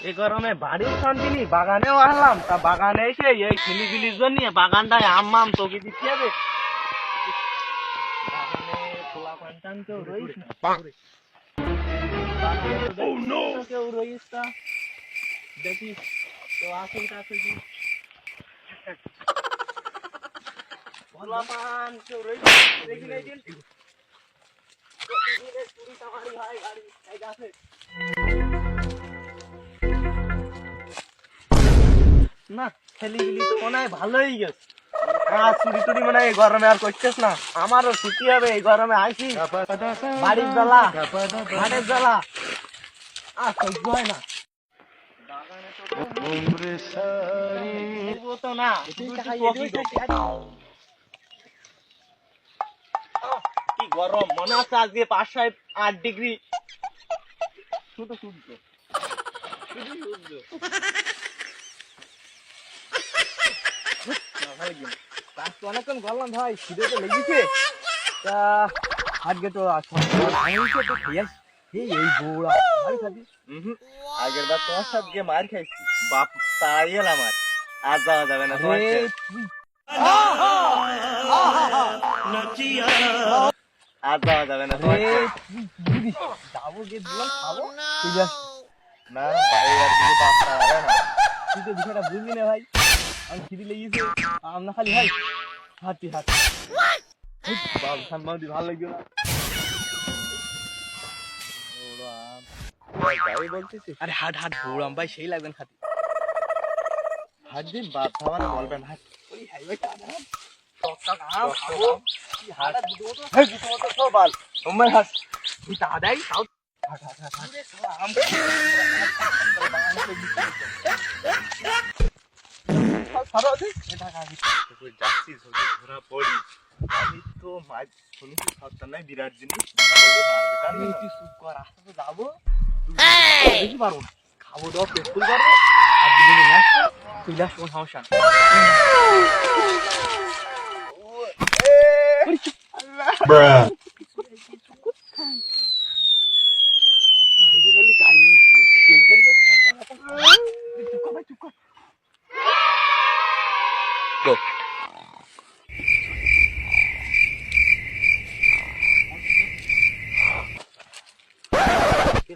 এই গরমে বাড়ির শান্তি নেই বাগানেও আসলাম তা বাগানে এসে এই খিলিবিলির জন্য বাগানটায় আম মাম তোকে দিতে হবে বাগানে তো আসুন কাছে কি খোলা পান কেউ রইস দেখি নাই দিন চুরি চামারি হয় গাড়ি এই গাছে না খেলি গেলি তো মনে হয় ভালোই গেছে। আর চুরি টুরি মনে হয় গরমে আর করছিস না। আমারও ছুটি হবে এই গরমে আইসি বাড়ির জ্বালা ঘাটের জ্বালা আর সহ্য হয় না। তো না কি গরম মনে হচ্ছে আজকে পাঁচ ছয় আট ডিগ্রি। শুধু সূর্য। শুধু সূর্য। অনেকক্ষণ ভাই তো লেগেছে। তা তো এই আগের মার বাপ এলাম আর আর যাওয়া যাবে না আর যাওয়া যাবে না গিয়ে পাত্তা হবে না তুই তো বিষয়টা বুঝলি না ভাই আমি খিদি লেগেছে আমরা খালি ভাই হাঁটি হাঁটি বাবু খান মাউদি ভালো লাগবে না? আরে হাট হাট বৌড়াম ভাই সেই লাগবেন খাতি হাত দিন বাপ খাবার বলবেন হাত ওই হাই ভাই হাট? তোমার হাত তুই দাদাই হাট হাট হাট হাট আম সারা দিন এটা কাজ তুই যাচ্ছিস যদি ধরা পড়ি। আমি তো মাছ শুনেছি সত্তা নাই বিরাট জিনিস। চুপ কর যাব। পারব না। খাব দাও পেট ফুল করব। আর দুদিন তুই লাস কোন সমস্যা নেই।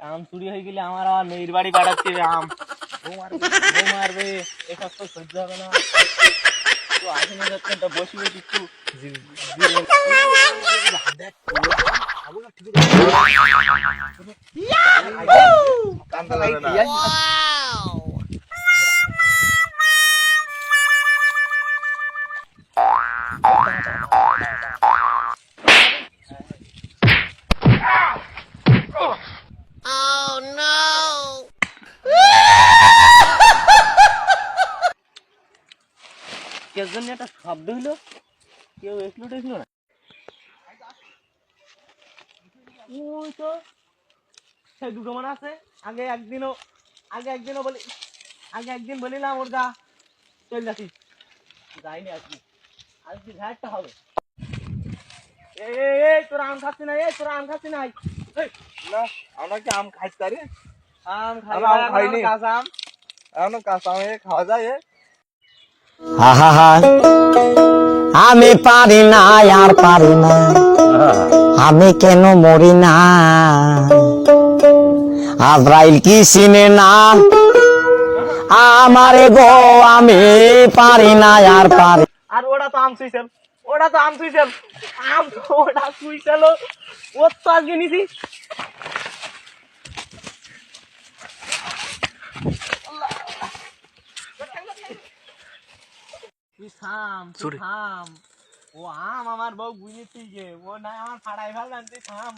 আম চুরি হয়ে গেলে আমার আবার মেয়ের বাড়ি পাঠাচ্ছে রে আম বউ মারবে বউ মারবে এসব তো সহ্য হবে না তো আসেনি যাচ্ছেন তো বসি বসি একটু কান্দা জন্য একটা শব্দ হইল কেউ এসলো টেসলো না। ওই তো দুটো মনে আছে। আগে একদিনও আগে একদিনও বলি আগে একদিন বলিলাম ওর গা চল যাচ্ছিস যাইনি আজকে আজকে ঘাটটা হবে। এই তোরা আম খাচ্ছি না? এই তোরা আম খাচ্ছি না? না আমরা কি আম পারি আম খাই আম খাইনি। কাঁচা আম। এখন কাঁচা আম খাওয়া যায়? আহা আমি পারি না আর পারি না। আমি কেন মরি না? আজরাইল কি চিনে না? আমারে গো আমি পারি না আর পারি আর ওটা তো আম সুইসেল ওটা তো আম সুইসেল আম তো ওটা সুইসেল ওর তো আজকে নিছি। থাম তুই থাম। ও আম আমার বউ বুঝেছি যে ও না আমার ফাড়াই ফেললাম তুই থাম।